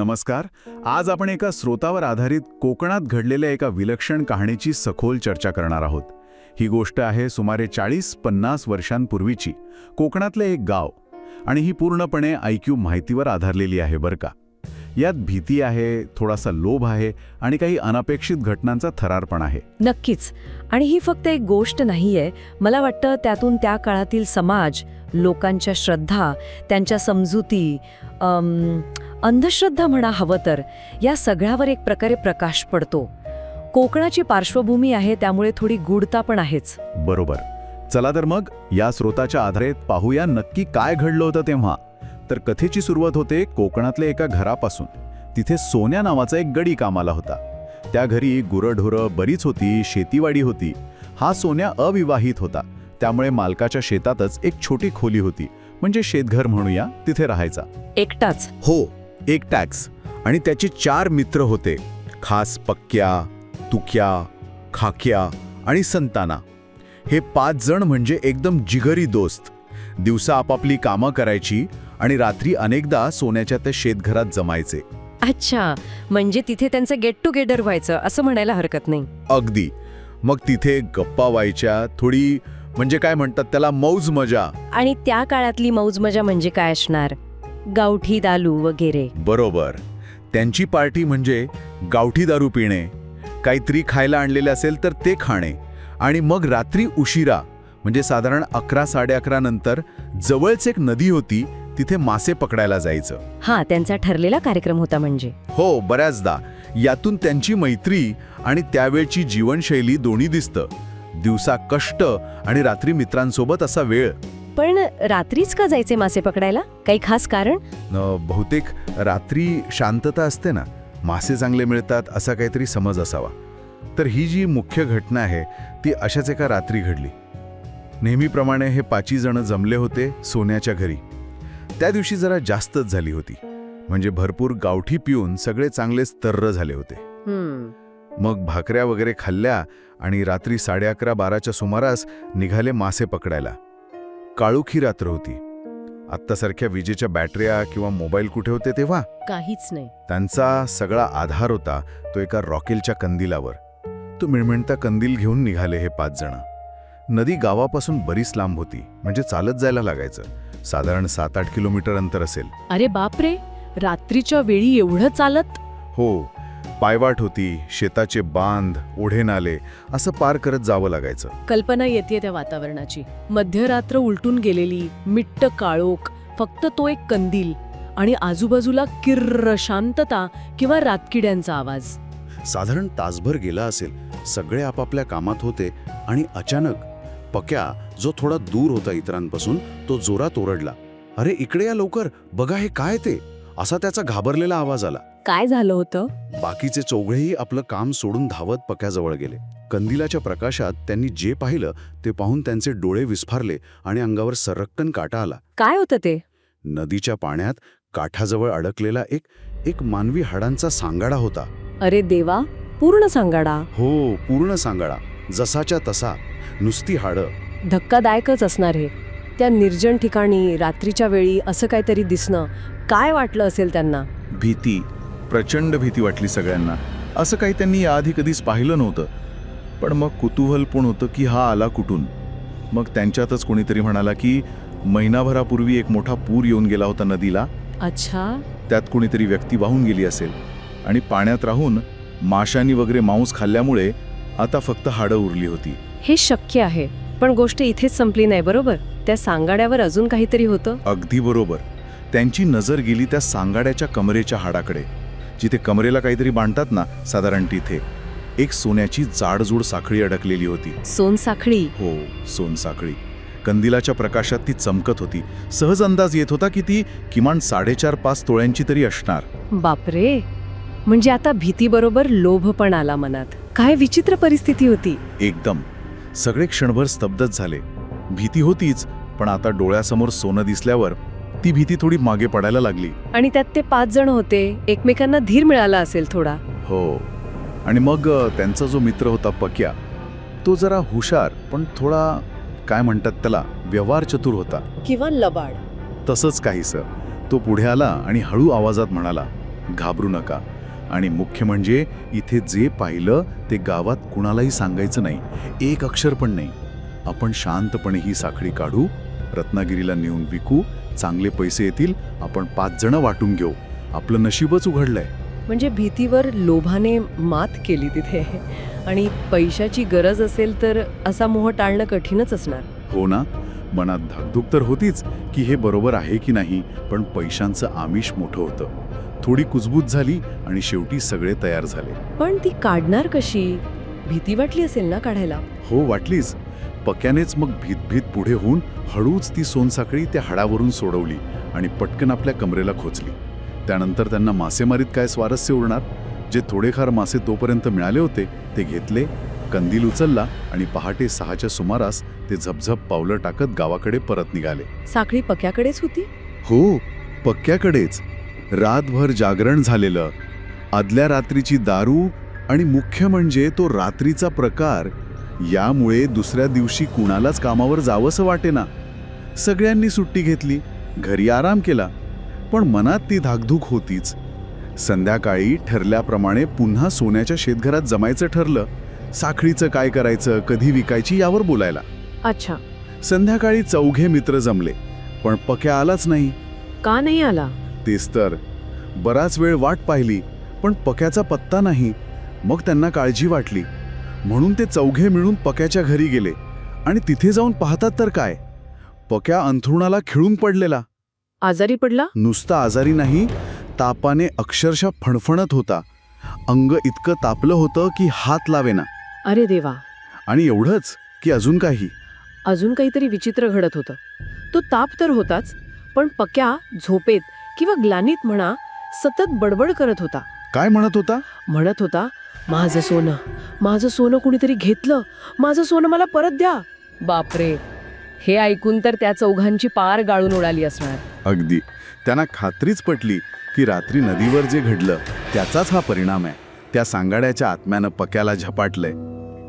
नमस्कार. आज आपण एका स्रोतावर आधारित कोकणात घडलेल्या एका विलक्षण कहाणीची सखोल चर्चा करणार आहोत. ही गोष्ट आहे सुमारे चाळीस पन्नास वर्षांपूर्वीची कोकणातले एक गाव. आणि ही पूर्णपणे ऐक्यू माहितीवर आधारलेली आहे बरं का. यात भीती आहे थोडासा लोभ आहे आणि काही अनपेक्षित घटनांचा थरार पण आहे. नक्कीच. आणि ही फक्त एक गोष्ट नाहीये. मला वाटतं त्यातून त्या काळातील समाज लोकांच्या श्रद्धा त्यांच्या समजुती अंधश्रद्धा म्हणा हवं तर या सगळ्यावर एक प्रकारे प्रकाश पडतो. कोकणाची पार्श्वभूमी आहे त्यामुळे थोडी गूढता पण आहेच. बरोबर. चला तर मग या स्रोताच्या आधारे पाहूया नक्की काय घडलं होतं तेव्हा. तर कथेची सुरुवात होते कोकणातल्या एका घरापासून. तिथे सोन्या नावाचा एक गडी कामाला होता. त्या घरी गुरंढोरं बरीच होती शेतीवाडी होती. हा सोन्या अविवाहित होता. त्यामुळे मालकाच्या शेतातच एक छोटी खोली होती. म्हणजे शेतघर म्हणूया तिथे राहायचा. एकटाच. हो. एक टॅक्स आणि त्याचे चार मित्र होते. खास पक्क्या तुक्या खाक्या आणि संताना. हे पाच जण म्हणजे एकदम जिगरी दोस्त. दिवसा आपापली कामं करायची आणि रात्री अनेकदा सोन्याच्या त्या शेतघरात जमायचे. अच्छा म्हणजे तिथे त्यांचं गेट टुगेदर व्हायचं असं म्हणायला हरकत नाही. अगदी. मग तिथे गप्पा व्हायच्या थोडी म्हणजे काय म्हणतात त्याला मौज मजा. आणि त्या काळातली मौज मजा म्हणजे काय असणार? गावठी दालू वगैरे. बरोबर. त्यांची पार्टी म्हणजे गावठी दारू पिणे. काहीतरी खायला आणलेले असेल तर ते खाणे. आणि मग रात्री उशिरा म्हणजे साधारण अकरा साडे अकरा नंतर जवळच एक नदी होती तिथे मासे पकडायला जायचं. हा त्यांचा ठरलेला कार्यक्रम होता म्हणजे. हो बऱ्याचदा. यातून त्यांची मैत्री आणि त्यावेळची जीवनशैली दोन्ही दिसतं. दिवसा कष्ट आणि रात्री मित्रांसोबत असा वेळ. पण रात्रीच का जायचे मासे पकडायला? काही खास कारण? बहुतेक रात्री शांतता असते ना. मासे चांगले मिळतात असा काहीतरी समज असावा. तर ही जी मुख्य घटना आहे ती अशाच एका रात्री घडली. नेहमीप्रमाणे हे पाची जण जमले होते सोन्याच्या घरी. त्या दिवशी जरा जास्तच झाली होती. म्हणजे भरपूर गावठी पिऊन सगळे चांगलेच तर्र झाले होते. मग भाकऱ्या वगैरे खाल्ल्या आणि रात्री साडे अकरा बाराच्या सुमारास निघाले मासे पकडायला. काळुखी रात्र होती. आत्तासारख्या विजेच्या बॅटऱ्या किंवा मोबाईल कुठे होते तेव्हा? काहीच नाही. त्यांचा सगळा आधार होता तो एका रॉकेलच्या कंदिलावर. तो मिळमिळता कंदील घेऊन निघाले हे पाच जण. नदी गावापासून बरीच लांब होती म्हणजे चालत जायला लागायचं. साधारण सात आठ किलोमीटर अंतर असेल. अरे बापरे! रात्रीच्या वेळी एवढं चालत? हो पायवाट होती शेताचे बांध ओढे नाले असं पार करत जावं लागायचं. कल्पना येते त्या वातावरणाची. मध्यरात्र उलटून गेलेली मिट्ट काळोख फक्त तो एक कंदील आणि आजूबाजूला किर्र शांतता किंवा रातकिड्यांचा आवाज. साधारण तासभर गेला असेल सगळे आपापल्या कामात होते आणि अचानक पक्या जो थोडा दूर होता इतरांपासून तो जोरात ओरडला. अरे इकडे या लवकर बघा हे काय ते? असा त्याचा घाबरलेला आवाज आला. काय झालं होतं? बाकीचे चौघडेही आपलं काम सोडून धावत पक्याजवळ गेले. कंदिलाच्या प्रकाशात त्यांनी जे पाहिलं ते पाहून त्यांचे डोळे विस्फारले आणि अंगावर सरक्कन काटा आला. काय होतं ते? नदीच्या पाण्यात काठाजवळ अडकलेला एक एक मानवी हाडांचा सांगाडा होता. अरे देवा पूर्ण सांगाडा. हो पूर्ण सांगाडा. जसाच्या तसा. नुसती हाडं. धक्कादायकच असणार हे. त्या निर्जन ठिकाणी रात्रीच्या वेळी असं काहीतरी दिसणं. काय वाटलं असेल त्यांना? भीती. प्रचंड भीती वाटली सगळ्यांना. असं काही त्यांनी याआधी कधीच पाहिलं नव्हतं. पण मग कुतूहल पण होतं की हा आला कुठून? मग त्यांच्यातच कोणीतरी म्हणाला की महिनाभरापूर्वी एक मोठा पूर येऊन गेला होता नदीला. अच्छा. त्यात कोणीतरी व्यक्ती वाहून गेली असेल. आणि पाण्यात राहून माशांनी वगैरे मांस खाल्ल्यामुळे आता फक्त हाडं उरली होती. हे शक्य आहे पण गोष्ट इथेच संपली नाही बरोबर? त्या सांगाड्यावर अजून काहीतरी होतं? अगदी बरोबर. त्यांची नजर गेली त्या सांगाड्याच्या कमरेच्या हाडाकडे. जिथे कमरेला काहीतरी बांधतात ना साधारण तिथे. एक सोन्याची जाडजूड साखळी अडकलेली होती. सोनसाखळी हो सोनसाखळी कंदिलाच्या प्रकाशात ती चमकत होती. सहज अंदाज येत होता की ती किमान साडेचार पाच तोळ्यांची तरी असणार. बापरे! म्हणजे आता भीतीबरोबर लोभ पण आला मनात. काय विचित्र परिस्थिती होती. एकदम. सगळे क्षणभर स्तब्धच झाले. भीती होतीच पण आता डोळ्यासमोर सोनं दिसल्यावर ती भीती थोडी मागे पडायला लागली. आणि त्यात ते पाच जण होते. एकमेकांना धीर मिळाला असेल थोडा. हो. आणि मग त्यांचा जो मित्र होता पक्या तो जरा हुशार पण थोडा काय म्हणतात त्याला व्यवहार चतुर होता. किंवा लबाड. तसंच काहीसं. तो पुढे आला आणि हळू आवाजात म्हणाला घाबरू नका. आणि मुख्य म्हणजे इथे जे पाहिलं ते गावात कुणालाही सांगायचं नाही. एक अक्षर पण नाही. आपण शांतपणे ही साखळी काढू रत्नागिरीला नेऊन विकू चांगले पैसे येतील आपण पाच जण वाटून घेऊ. आपलं नशीबच उघडलंय. म्हणजे भीतीवर लोभाने मात केली तिथे. आणि पैशाची गरज असेल तर असा मोह टाळणं कठीणच असणार. हो ना? मनात धाकधूक तर होतीच की हे बरोबर आहे की नाही पण पैशांचं आमिष मोठं होतं. थोडी कुजबूज झाली आणि शेवटी सगळे तयार झाले. पण ती काढणार कशी? भीती वाटली असेल ना काढायला? हो वाटलीच. पक्यानेच मग भीत भीत पुढे होऊन हळूच ती सोनसाखळी त्या हाडावरून सोडवली आणि पटकन आपल्या कमरेला खोचली. त्यानंतर त्यांना मासेमारीत काय स्वारस्य उरणार? जे थोडेफार मासे तोपर्यंत मिळाले होते ते घेतले कंदील उचलला आणि पहाटे सहाच्या सुमारास ते झपझप पावलं टाकत गावाकडे परत निघाले. साखळी पक्याकडेच होती? हो पक्क्याकडेच रातभर जागरण झालेलं. आदल्या रात्रीची दारू आणि मुख्य म्हणजे तो रात्रीचा प्रकार यामुळे दुसऱ्या दिवशी कुणालाच कामावर जावंसं वाटेना. सगळ्यांनी सुट्टी घेतली घरी आराम केला पण मनात ती धाकधूक होतीच. संध्याकाळी ठरल्याप्रमाणे पुन्हा सोन्याच्या शेतघरात जमायचं ठरलं साखळीचं काय करायचं कधी विकायची यावर बोलायला. अच्छा. संध्याकाळी चौघे मित्र जमले पण पक्या आलाच नाही. का नाही आला? तेच तर. बराच वेळ वाट पाहिली पण पक्याचा पत्ता नाही. मग त्यांना काळजी वाटली. म्हणून ते चौघे मिळून पक्याच्या घरी गेले. आणि तिथे जाऊन पाहतात तर काय? पक्या अंथरुणाला खिळून पडलेला. आजारी पडला? नुसता आजारी नाही तापाने अक्षरशः फणफणत होता. अंग इतकं तापलं होतं की हात लावेना. अरे देवा. आणि एवढंच की अजून काही. अजून काहीतरी विचित्र घडत होतं. तो ताप तर होताच पण पक्या झोपेत किंवा ग्लानीत म्हणा सतत बडबड करत होता. काय म्हणत होता? म्हणत होता माझं सोनं माझं सोनं कुणीतरी घेतलं. माझं सोनं मला परत द्या. बापरे. हे ऐकून तर त्या चौघांची पार गाळून उडाली असणार. अगदी. त्यांना खात्रीच पटली की रात्री नदीवर जे घडलं त्याचाच हा परिणाम आहे. त्या सांगाड्याच्या आत्म्यानं पक्याला झपाटलंय.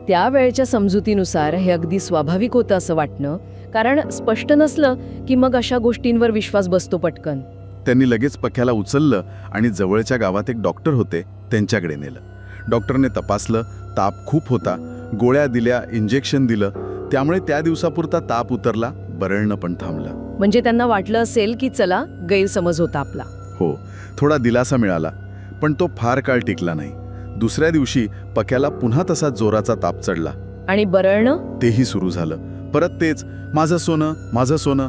त्यावेळच्या समजुतीनुसार हे अगदी स्वाभाविक होतं असं वाटणं कारण स्पष्ट नसलं की मग अशा गोष्टींवर विश्वास बसतो पटकन. त्यांनी लगेच पक्याला उचललं आणि जवळच्या गावात एक डॉक्टर होते त्यांच्याकडे नेलं. डॉक्टरने तपासलं ताप खूप होता. गोळ्या दिल्या इंजेक्शन दिलं. त्यामुळे त्या दिवसापुरता ताप उतरला बरळणं पण थांबलं. म्हणजे त्यांना वाटलं असेल की चला गैरसमज होता आपला. हो थोडा दिलासा मिळाला पण तो फार काळ टिकला नाही. दुसऱ्या दिवशी पक्याला पुन्हा तसा जोराचा ताप चढला. आणि बरळणं? तेही सुरू झालं. परत तेच माझं सोनं माझं सोनं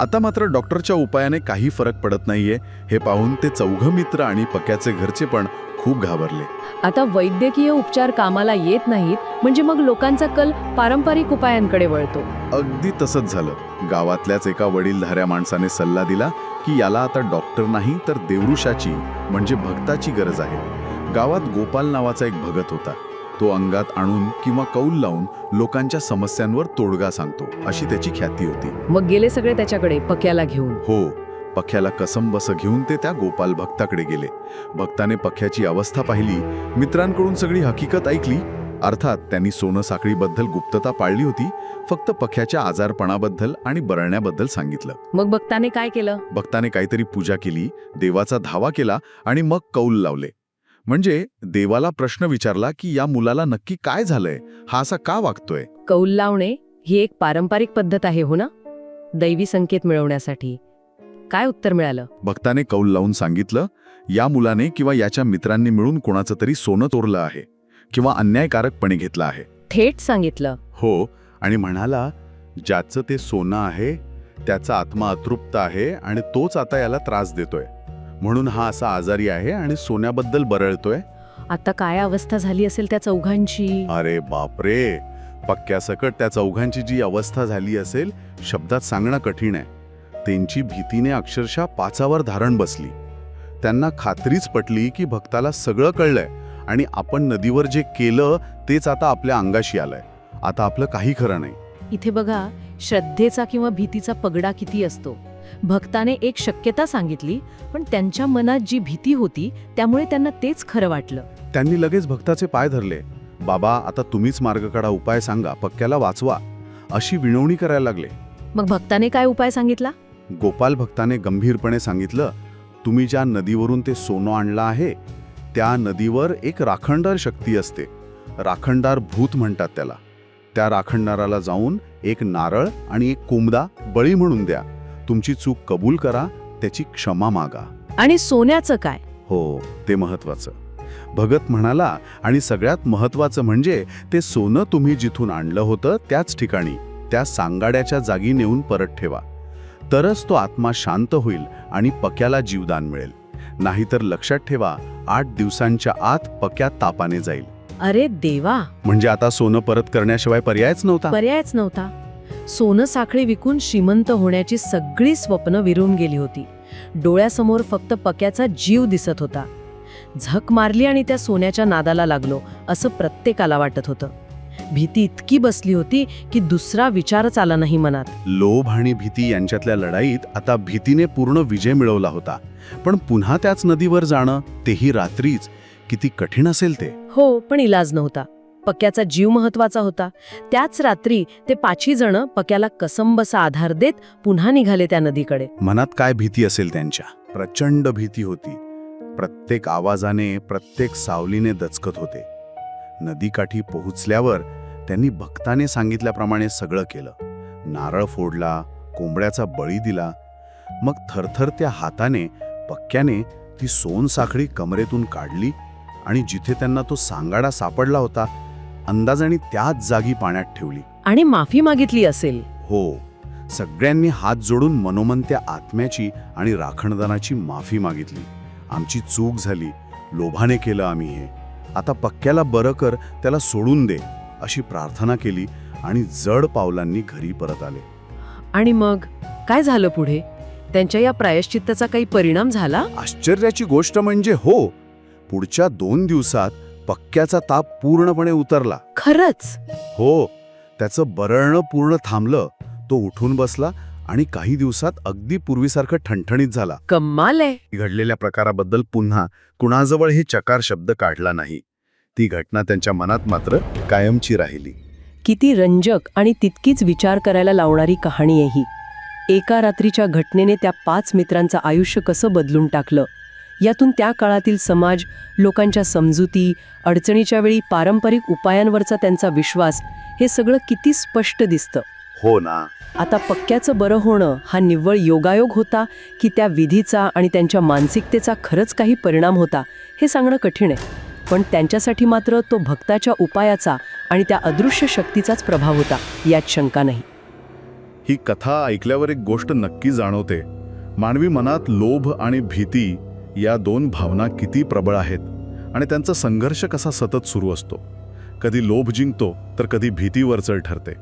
आता मात्र डॉक्टरच्या उपायाने काही फरक पडत नाहीये. हे पाहून ते चौघ मित्र आणि पक्याचे घरचे पण खूप घाबरले. आता वैद्यकीय उपचार कामाला येत नाहीत म्हणजे मग लोकांचा कल पारंपरिक उपायांकडे वळतो. अगदी तसंच झालं. गावातल्याच एका वडीलधाऱ्या माणसाने सल्ला दिला की याला आता डॉक्टर नाही तर देवऋषाची म्हणजे भक्ताची गरज आहे. गावात गोपाल नावाचा एक भगत होता. तो अंगात आणून किंवा कौल लावून लोकांच्या समस्यांवर तोडगा सांगतो अशी त्याची ख्याती होती. मग गेले सगळे त्याच्याकडे पक्याला घेऊन? हो पख्याला कसम बस घेऊन ते त्या गोपाल भक्ताकडे गेले. भक्ताने पख्याची अवस्था पाहिली मित्रांकडून सगळी हकीकत ऐकली. अर्थात त्यांनी सोनं साखळीबद्दल गुप्तता पाळली होती फक्त पख्याच्या आजारपणाबद्दल आणि बरळण्याबद्दल सांगितलं. मग भक्ताने काय केलं? भक्ताने काहीतरी पूजा केली देवाचा धावा केला आणि मग कौल लावले. म्हणजे देवाला प्रश्न विचारला की या मुलाला नक्की काय झालंय? हा असा का वागतोय? कौल लावणे ही एक पारंपरिक पद्धत आहे हो ना? दैवी संकेत मिळवण्यासाठी. काय उत्तर मिळालं? भक्ताने कौल लावून सांगितलं या मुलाने किंवा याच्या मित्रांनी मिळून कोणाचं तरी सोनं चोरलं आहे किंवा अन्यायकारकपणे घेतलं आहे. थेट सांगितलं. हो आणि म्हणाला ज्याचं ते सोनं आहे त्याचा आत्मा अतृप्त आहे आणि तोच आता याला त्रास देतोय. म्हणून हा असा आजारी आहे आणि सोन्याबद्दल बरळतोय. आता काय अवस्था झाली असेल त्या चौघांची? अरे बापरे! पक्क्या सकट त्या चौघांची जी अवस्था झाली असेल शब्दात सांगणं कठीण आहे. त्यांची भीतीने अक्षरशः पाचावर धारण बसली. त्यांना खात्रीच पटली की भक्ताला सगळं कळलंय आणि आपण नदीवर जे केलं तेच आता आपल्या अंगाशी आलंय. आता आपलं काही खरं नाही. इथे बघा श्रद्धेचा किंवा भीतीचा पगडा किती असतो. भक्ताने एक शक्यता सांगितली पण त्यांच्या मनात जी भीती होती त्यामुळे त्यांना तेच खरं वाटलं. त्यांनी लगेच भक्ताचे पाय धरले. बाबा आता तुम्हीच मार्ग काढा उपाय सांगा पक्क्याला वाचवा अशी विनवणी करायला लागले. मग भक्ताने काय उपाय सांगितला? गोपाल भक्ताने गंभीरपणे सांगितलं तुम्ही ज्या नदीवरून ते सोनं आणलं आहे त्या नदीवर एक राखणदार शक्ती असते. राखणदार भूत म्हणतात त्याला. त्या राखणदाराला जाऊन एक नारळ आणि एक कोंबडा बळी म्हणून द्या. तुमची चूक कबूल करा त्याची क्षमा मागा. आणि सोन्याचं काय? हो ते महत्वाचं भगत म्हणाला आणि सगळ्यात महत्वाचं म्हणजे ते सोनं तुम्ही जिथून आणलं होतं त्याच ठिकाणी त्या सांगाड्याच्या जागी नेऊन परत ठेवा. तरच तो आत्मा शांत होईल आणि पक्याला जीवदान मिळेल. नाहीतर लक्षात ठेवा आठ दिवसांच्या आत पक्या तापाने जाईल. अरे देवा! म्हणजे आता सोनं परत करण्याशिवाय पर्यायच नव्हता? पर्यायच नव्हता. सोनं साखळी विकून श्रीमंत होण्याची सगळी स्वप्न विरून गेली होती. डोळ्यासमोर फक्त पक्याचा जीव दिसत होता. झक मारली आणि त्या सोन्याच्या नादाला लागलो असं प्रत्येकाला वाटत होतं. भीती इतकी बसली होती की दुसरा विचारच आला नाही मनात. लोभ आणि भीती यांच्यातल्या लढाईत आता भीतीने पूर्ण विजय मिळवला होता. पण पुन्हा त्याच नदीवर जाणं तेही रात्रीच. किती कठीण असेल ते. हो पण इलाज नव्हता. पक्याचा जीव महत्त्वाचा होता. त्याच रात्री ते पाचही जण पक्याला कसंबसा आधार देत पुन्हा निघाले त्या नदीकडे. मनात काय भीती असेल त्यांच्या? प्रचंड भीती होती. प्रत्येक आवाजाने प्रत्येक सावलीने दचकत होते. नदीकाठी पोहोचल्यावर त्यांनी भक्ताने सांगितल्याप्रमाणे सगळं केलं. नारळ फोडला कोंबड्याचा बळी दिला. मग थरथरत्या हाताने पक्क्याने ती सोन साखळी कमरेतून काढली आणि जिथे त्यांना तो सांगाडा सापडला होता अंदाजाने त्याच जागी पाण्यात ठेवली. आणि माफी मागितली असेल. हो सगळ्यांनी हात जोडून मनोमन त्या आत्म्याची आणि राखणदानाची माफी मागितली. आमची चूक झाली लोभाने केलं आम्ही हे. आता पक्क्याला बरं कर त्याला सोडून दे अशी प्रार्थना केली आणि जड पावलांनी घरी परत आले. आणि मग काय झालं पुढे? त्यांच्या या प्रायश्चित्ताचा काही परिणाम झाला? आश्चर्याची गोष्ट म्हणजे हो पुढच्या दोन दिवसात पक्क्याचा ताप पूर्णपणे उतरला. खरंच? हो त्याचं बरळणं पूर्ण थांबलं. तो उठून बसला आणि काही दिवसात अगदी पूर्वीसारखं ठणठणीत झाला. कम्माल आहे. घडलेल्या प्रकाराबद्दल पुन्हा कुणाजवळ हे चकार शब्द काढला नाही. ती घटना त्यांच्या मनात मात्र कायमची राहिली. किती रंजक आणि तितकीच विचार करायला लावणारी कहाणी आहे ही. एका रात्रीच्या घटनेने त्या पाच मित्रांचं आयुष्य कसं बदलून टाकलं? यातून त्या काळातील समाज लोकांच्या समजुती अडचणीच्या वेळी पारंपरिक उपायांवरचा त्यांचा विश्वास हे सगळं किती स्पष्ट दिसतं. हो ना. आता पक्क्याचं बरं होणं हा निव्वळ योगायोग होता की त्या विधीचा आणि त्यांच्या मानसिकतेचा खरंच काही परिणाम होता हे सांगणं कठीण आहे. पण त्यांच्यासाठी मात्र तो भक्ताच्या उपायाचा आणि त्या अदृश्य शक्तीचाच प्रभाव होता यात शंका नाही. ही कथा ऐकल्यावर एक गोष्ट नक्की जाणवते. मानवी मनात लोभ आणि भीती या दोन भावना किती प्रबळ आहेत आणि त्यांचा संघर्ष कसा सतत सुरू असतो. कधी लोभ जिंकतो तर कधी भीती वरचळ ठरते.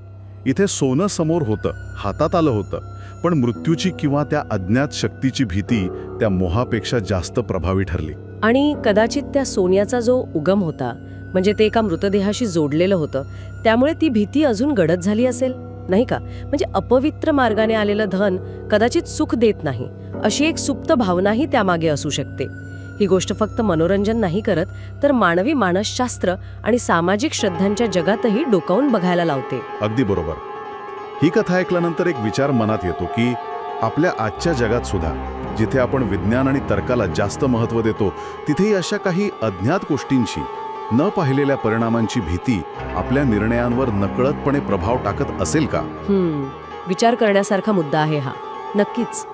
इथे सोनं समोर होतं हातात आलं होतं पण मृत्यूची किंवा त्या अज्ञात शक्तीची भीती त्या मोहापेक्षा जास्त प्रभावी ठरली. आणि कदाचित त्या सोन्याचा जो उगम होता म्हणजे ते एका मृतदेहाशी जोडलेलं होतं त्यामुळे ती भीती अजून गडद झाली असेल? नाही का? म्हणजे अपवित्र मार्गाने आलेलं धन कदाचित सुख देत नाही. अशी एक सुप्त भावनाही त्यामागे असू शकते. ही गोष्ट फक्त मनोरंजन नाही करत तर मानवी मानसशास्त्र आणि सामाजिक श्रद्धांच्या जगातही डोकावून बघायला लावते. अगदी बरोबर. ही कथा ऐकल्यानंतर एक विचार मनात येतो की आपल्या आजच्या जगात सुद्धा जिथे आपण विज्ञान आणि तर्काला जास्त महत्त्व देतो तिथेही अशा काही अज्ञात गोष्टींशी न पाहिलेल्या परिणामांची भीती आपल्या निर्णयांवर नकळतपणे प्रभाव टाकत असेल का? विचार करण्यासारखा मुद्दा आहे हा. नक्कीच.